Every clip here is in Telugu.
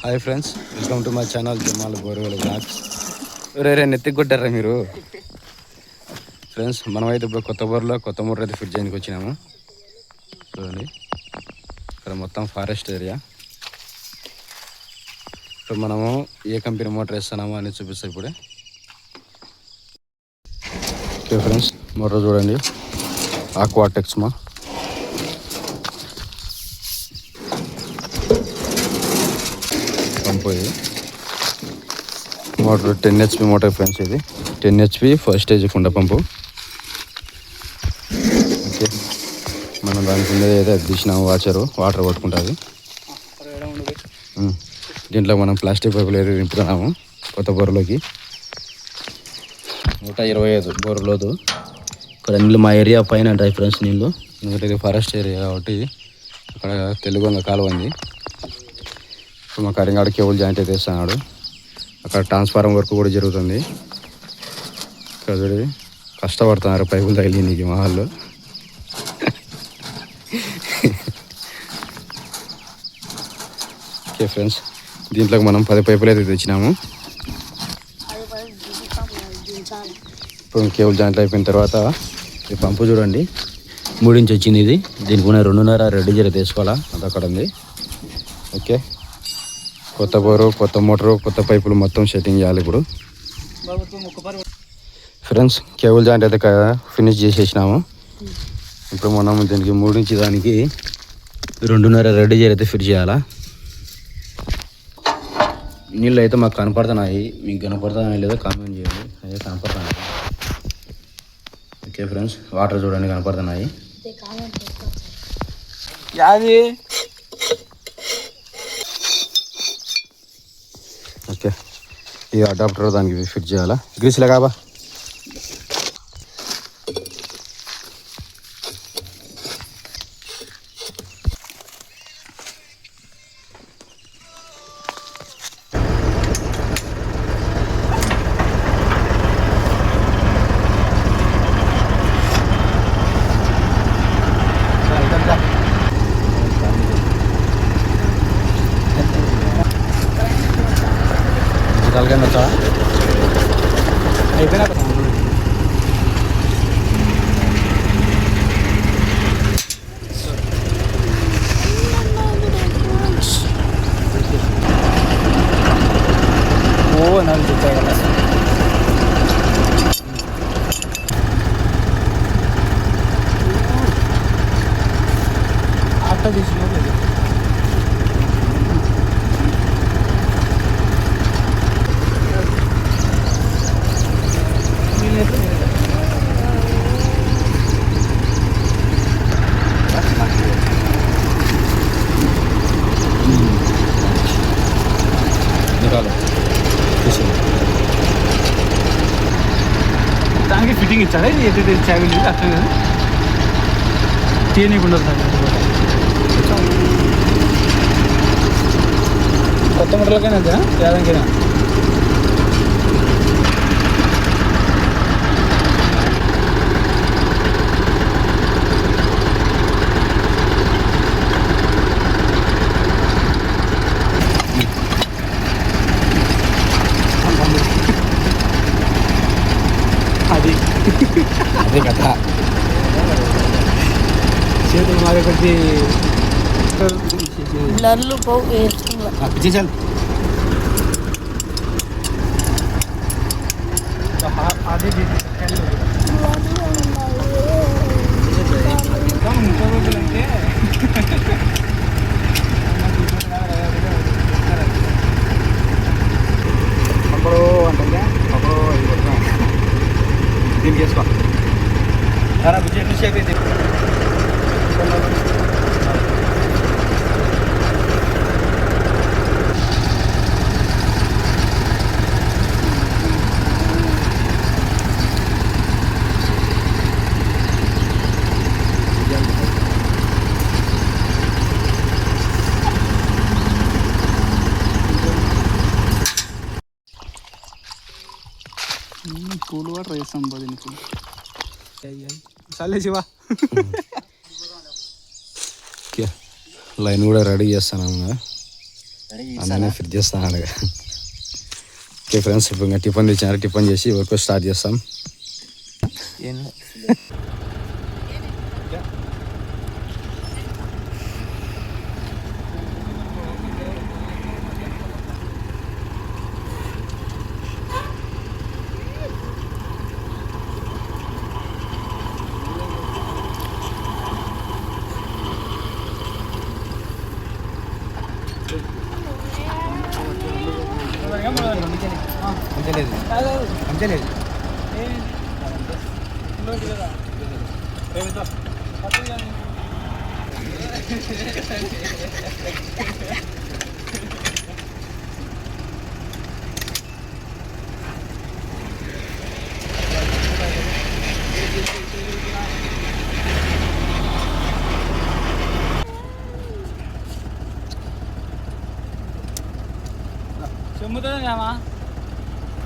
Hi friends welcome to my channel Jamal borewell blogs రేరే నెత్తికొట్టారా మీరు? ఫ్రెండ్స్ మనమైతే ఇప్పుడు కొత్త బోర్లో కొత్త మోటార్ అయితే ఫిట్ చేయడానికి వచ్చినాము. చూడండి. ఇక్కడ మొత్తం ఫారెస్ట్ ఏరియా ఇప్పుడు మనము ఏ కంపెనీ మోటార్ వేస్తున్నాము అని చూపిస్తాం ఇప్పుడే. ఓకే ఫ్రెండ్స్ మోటార్ చూడండి. ఆక్వాటెక్స్మా pump motor motor ten HP motor friends ఇది. టెన్ హెచ్పి ఫస్ట్ స్టేజ్ కుండ పంపు. ఓకే. మనం దాని కింద ఏదో తీసినాము వాచరు వాటర్ పట్టుకుంటుంది. దీంట్లో మనం ప్లాస్టిక్ పైపులు ఏదో నింపుతున్నాము కొత్త బొర్రలోకి నూట ఇరవై ఐదు బొర్రలోదు ఇక్కడ నీళ్ళు మా ఏరియా పైన డ్రై ఫ్రెండ్స్ నీళ్ళు. ఎందుకంటే ఇది ఫారెస్ట్ ఏరియా కాబట్టి అక్కడ తెలుగు కాలువ ఉంది. ఇప్పుడు మా కరింగాడ కేబుల్ జాయింట్ అయితే వేస్తున్నాడు. అక్కడ ట్రాన్స్ఫారం వర్క్ కూడా జరుగుతుంది. ఇక్కడ కష్టపడుతున్నారు పైపులు తగిలినీకి మా వాళ్ళు. ఓకే ఫ్రెండ్స్ దీంట్లోకి మనం పది పైపులు అయితే తెచ్చినాము. ఇప్పుడు కేబుల్ జాయింట్ అయిపోయిన తర్వాత ఈ పంపు చూడండి. మూడించి వచ్చింది ఇది. దీనికి ఉన్న రెండున్నర రెడ్ జర తీసుకోవాలా? అది అక్కడ ఉంది. ఓకే. కొత్త బోరు కొత్త మోటారు కొత్త పైపులు మొత్తం సెట్టింగ్ చేయాలి ఇప్పుడు. ఫ్రెండ్స్ కేబుల్ జాయింట్ అయితే క- ఫినిష్ చేసేసినాము. ఇప్పుడు మనం దీనికి మూడించి దానికి రెండున్నర రెడ్ అయితే ఫిట్ చేయాలా. నీళ్ళు అయితే మాకు కనపడుతున్నాయి. మీకు కనపడుతున్నాయి లేదో కామెంట్ చేయండి. అదే కనపడుతున్నాయి. ఓకే ఫ్రెండ్స్ వాటర్ చూడండి కనపడుతున్నాయి. యాది ఓకే ఈ అడాప్టర్ దానికి ఫిట్ చేయాలా? గ్రీస్లే కాబా తలకాయ అయిపోయినా నికాలు చూసింది దానికి ఫిట్టింగ్ ఇచ్చారా? ఇది ఎటు చావి లేదు అట్లా లేదు. తీయనీకుండా కొత్త మోటార్లకైనా అంతేనా? અરે કથા. છે તો મારે પછી લલ્લુ બહુ એ જી ચાલ. તો હા આજે దీనికి వేసుకో కూల్ వాటర్ వేస్తాం బా దీనికి సర్లే శివ లైన్ కూడా రెడీ చేస్తాను అందుకనే ఫిట్ చేస్తాను ఓకే ఫ్రెండ్స్ ఇప్పుడు ఇంకా టిఫిన్ తెచ్చినారు టిఫిన్ చేసి వర్క్ స్టార్ట్ చేస్తాం 완전 해. 전부 다 그냥 와.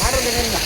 பாடுறது வேணுங்க